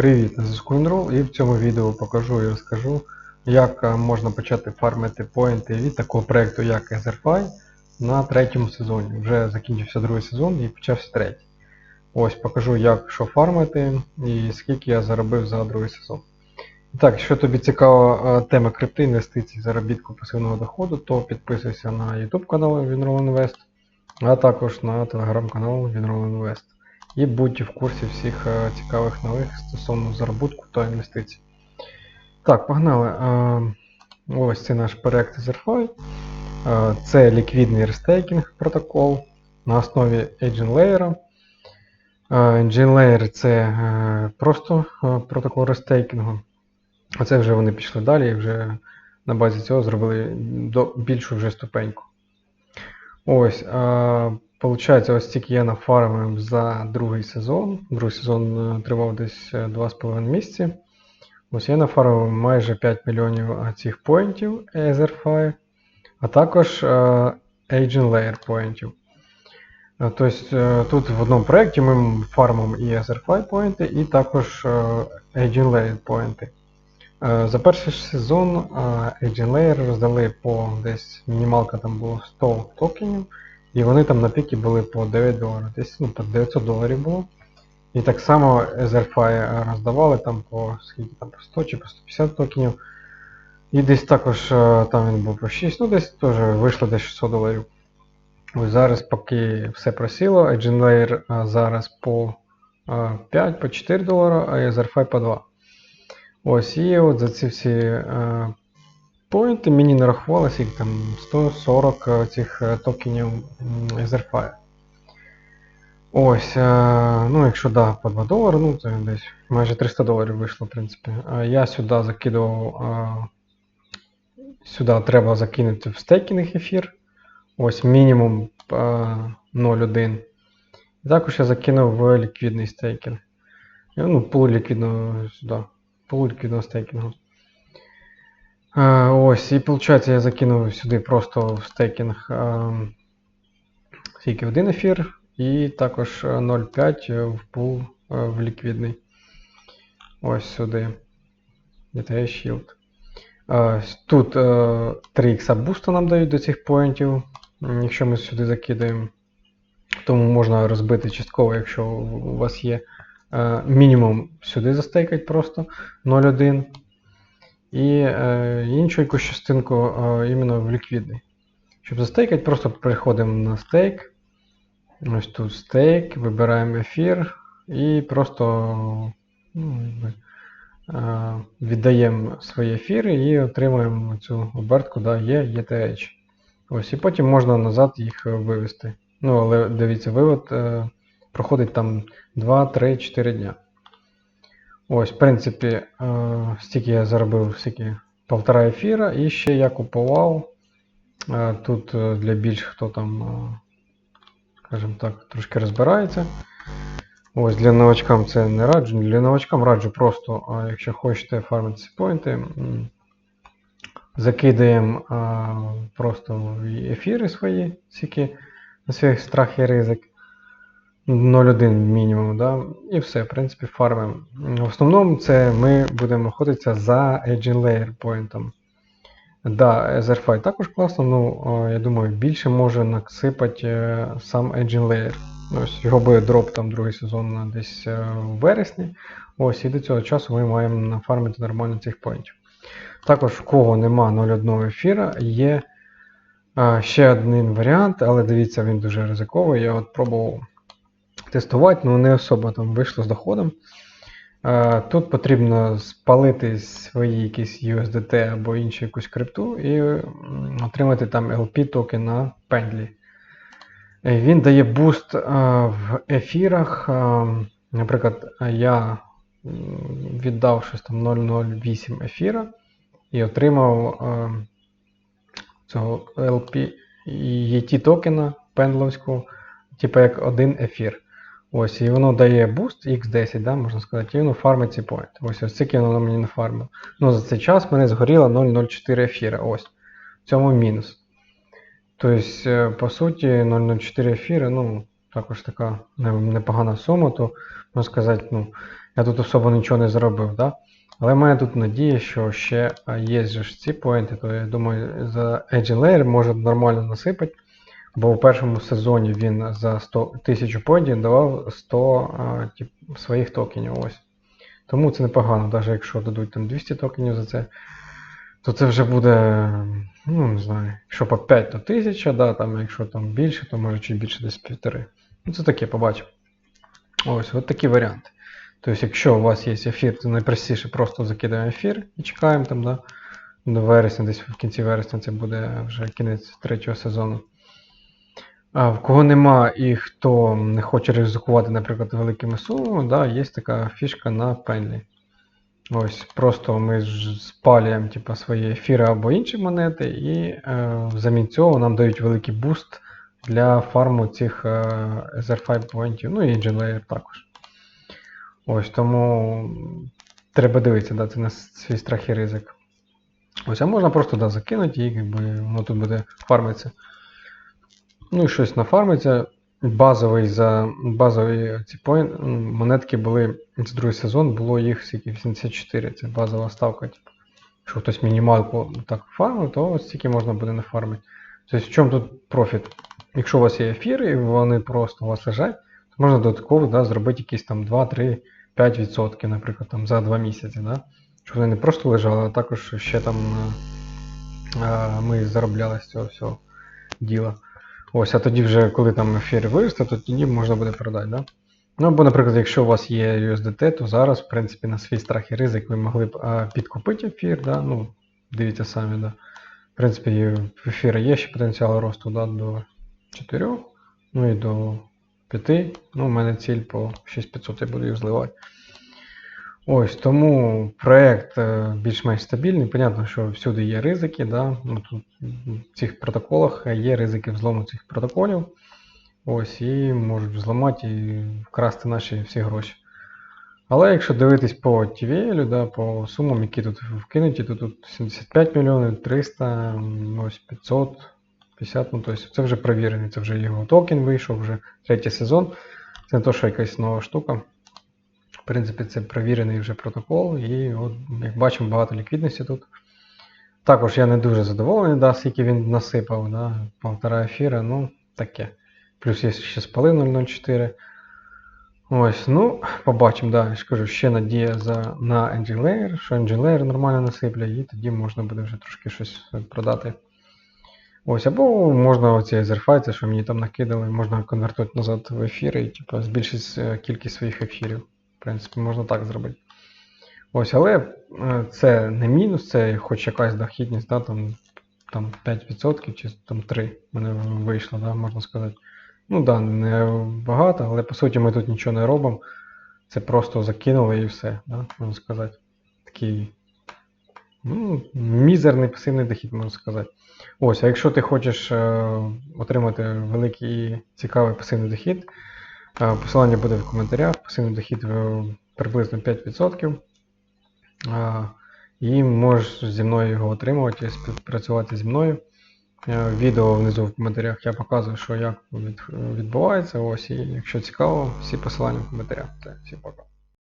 Привіт, на зв'язку і в цьому відео покажу і розкажу, як е, можна почати фармити поінти від такого проєкту, як Etherfi на третьому сезоні. Вже закінчився другий сезон і почався третій. Ось покажу, як що фармити і скільки я заробив за другий сезон. Так, якщо тобі цікава е, тема крипти, інвестицій, заробітку пасивного доходу, то підписуйся на YouTube канал Enroll Invest, а також на телеграм-канал Enroll Invest і будь в курсі всіх е, цікавих нових стосовно заробітку та інвестицій. Так, погнали. Е, Ось це наш проект Etherfi. Е, Це ліквідний рестейкінг протокол на основі Agent Layer. Agent Layer це просто протокол рестейкінгу. А це вже вони пішли далі і вже на базі цього зробили більшу вже ступеньку. Ось. Е, Получається, ось тільки я нафармив за другий сезон. Другий сезон е, тривав десь е, 2,5 місяці. Ось я нафармив майже 5 мільйонів е, цих поінтів Ether5, а також е, Agent Layer поінтів. Е, Тобто е, тут в одному проєкті ми фармимо і Ether5 поінти, і також е, Agent Layer поінти. Е, За перший сезон е, Agent Layer роздали по десь мінімалка там було 100 токенів. І вони там на піки були по 9 доларів. Десь ну, по 900 доларів було. І так само Etherfi роздавали там по скільки там по 100 чи по 150 токенів. І десь також е, там він був по 6, ну десь теж вийшло десь 600 доларів. Ось зараз, поки все просіло, Agent Layer е, зараз по е, 5, по 4 долара, а Etherfi по 2. Ось, і от за ці всі е, Поінти мені нарахувалося їх там 140 е, цих е, токенів Etherfi. Ось, е, ну якщо да, по 2 долари, ну це десь майже 300 доларів вийшло, в принципі. Я сюди закидував. Сюди треба закинути в стейкінг ефір. Ось мінімум е, 0,1. І також я закинув в ліквідний стейкінг. Ну, полуліквідного сюди. Полуліквідного стейкінгу. Е, Ось, і виходить, я закинув сюди просто в стейкінг е, тільки один ефір, і також е, 0,5 в пул е, в ліквідний. Ось сюди. ETH Shield. Е, Тут е, 3 х буста нам дають до цих поінтів, якщо ми сюди закидаємо. Тому можна розбити частково, якщо у вас є е, мінімум сюди застейкать просто 0,1. І е, іншу якусь частинку е, іменно в ліквідний. Щоб застейкати, просто переходимо на стейк. Ось тут стейк, вибираємо ефір і просто ну, е, віддаємо свої ефіри і отримуємо цю обертку, да, ETH. Ось, і потім можна назад їх вивести. Ну, але дивіться, вивод е, проходить там 2, 3, 4 дня. Ось, в принципі, е, стільки я заробив стільки полтора ефіра, і ще я купував. е, Тут е, для більш хто там, скажімо так, трошки розбирається. Ось для новачкам це не раджу. Для новачкам раджу просто, якщо хочете фармити ці поінти, закидаємо просто ефіри свої, стільки на свій страх і ризик. 0,1 мінімум, да? і все, в принципі, фармимо. В основному це ми будемо охотитися за Agent Layer поінтом. Да, Etherfi також класно, ну я думаю, більше може насипати е, сам Agent Layer. Ось його буде дроп там другий сезон десь е, в вересні. Ось, і до цього часу ми маємо нафармити нормально цих поінтів. Також в кого нема 0,1 ефіра, є е, ще один варіант, але дивіться, він дуже ризиковий. Я от пробував тестувати, але не особо там вийшло з доходом. Е, Тут потрібно спалити свої якісь USDT або іншу якусь крипту і отримати там LP токен на пендлі. Е, Він дає буст е, в ефірах. Наприклад, я віддав щось там 0,08 ефіра і отримав цього LP ET токена пендловського, типу як один ефір. Ось, і воно дає буст X10, да, можна сказати, і воно фармить ці поінти. Ось ось скільки воно мені нафармило. Ну, за цей час мене згоріло 0,04 ефіра. Ось. В цьому мінус. Тобто, е, по суті, 0,04 ефіра, ну, також така непогана сума, то можна сказати, ну, я тут особо нічого не зробив, да? Але в мене тут надія, що ще є ж ці поінти, то я думаю, за Edge Layer може нормально насипати. Бо в першому сезоні він за 100 1000 поінтів давав 100 а, тип, своїх токенів. Ось. Тому це непогано, навіть якщо дадуть там 200 токенів за це, то це вже буде, ну не знаю, якщо по 5, то 1000, да, там, якщо там більше, то може чуть більше десь півтори. Ну це таке, побачимо. Ось, от такі варіанти. Тобто, якщо у вас є ефір, то найпростіше просто закидаємо ефір і чекаємо там, да, до вересня, десь в кінці вересня це буде вже кінець третього сезону. В кого нема і хто не хоче ризикувати, наприклад, великими сумами, да, є така фішка на пенлі. Ось, просто ми спалюємо типу, свої ефіри або інші монети, і е, взамін цього нам дають великий буст для фарму цих е, SR5 поінтів, ну і Engine Layer також. Ось тому треба дивитися, да, це на свій страх і ризик. Ось, а можна просто да, закинути і якби, воно тут буде фармитися. Ну і щось нафармиться. Базовий за базові ці поін, монетки були за другий сезон, було їх скільки 84. Це базова ставка. Типу. Якщо хтось мінімалку так фармив, то ось стільки можна буде нафармити. Тобто в чому тут профіт? Якщо у вас є ефіри, і вони просто у вас лежать, то можна додатково да, зробити якісь там 2, 3, 5%, наприклад, там, за 2 місяці. Да? Щоб вони не просто лежали, а також ще там е, е, ми заробляли з цього всього діла. Ось, а тоді вже, коли там ефір виросте, то тоді можна буде продати, да? Ну, або, наприклад, якщо у вас є USDT, то зараз, в принципі, на свій страх і ризик ви могли б а, підкупити ефір, да? ну, дивіться самі, да. В принципі, в ефіра є ще потенціал росту да, до 4, ну і до 5. Ну, у мене ціль по 6500 я буду їх зливати. Ось, тому проект е, більш-менш стабільний. Понятно, що всюди є ризики, да? ну, тут в цих протоколах є ризики взлому цих протоколів. Ось, і можуть взламати і вкрасти наші всі гроші. Але якщо дивитись по TVL, да, по сумам, які тут вкинуті, то тут 75 мільйонів, 300, ось 500, 50, ну тобто це вже провірений, це вже його токен вийшов, вже третій сезон. Це не то, що якась нова штука. Принципі, це провірений вже протокол, і от, як бачимо, багато ліквідності тут. Також я не дуже задоволений, да, скільки він насипав, да, полтора ефіра, ну таке. Плюс є ще спалив 004. Ось, ну, побачимо, да, я ж кажу, ще надія за, на Layer, що Layer нормально насиплять, і тоді можна буде вже трошки щось продати. Ось, або можна оці це що мені там накидали, можна конвертувати назад в ефіри і типу, збільшити е, кількість своїх ефірів. В принципі, можна так зробити. Ось, але е, це не мінус, це хоч якась дохідність, да, там, там 5% чи там 3 в мене вийшло, да, можна сказати. Ну да, не багато, але по суті ми тут нічого не робимо. Це просто закинули і все, да, можна сказати. Такий ну, мізерний пасивний дохід, можна сказати. Ось, а якщо ти хочеш е, отримати великий цікавий пасивний дохід, посилання буде в коментарях. Пасивний дохід е, приблизно 5%. Е, і можеш зі мною його отримувати співпрацювати зі мною. Е, Відео внизу в коментарях я показую, що як від- відбувається. Ось, і якщо цікаво, всі посилання в коментарях. Все, всім пока.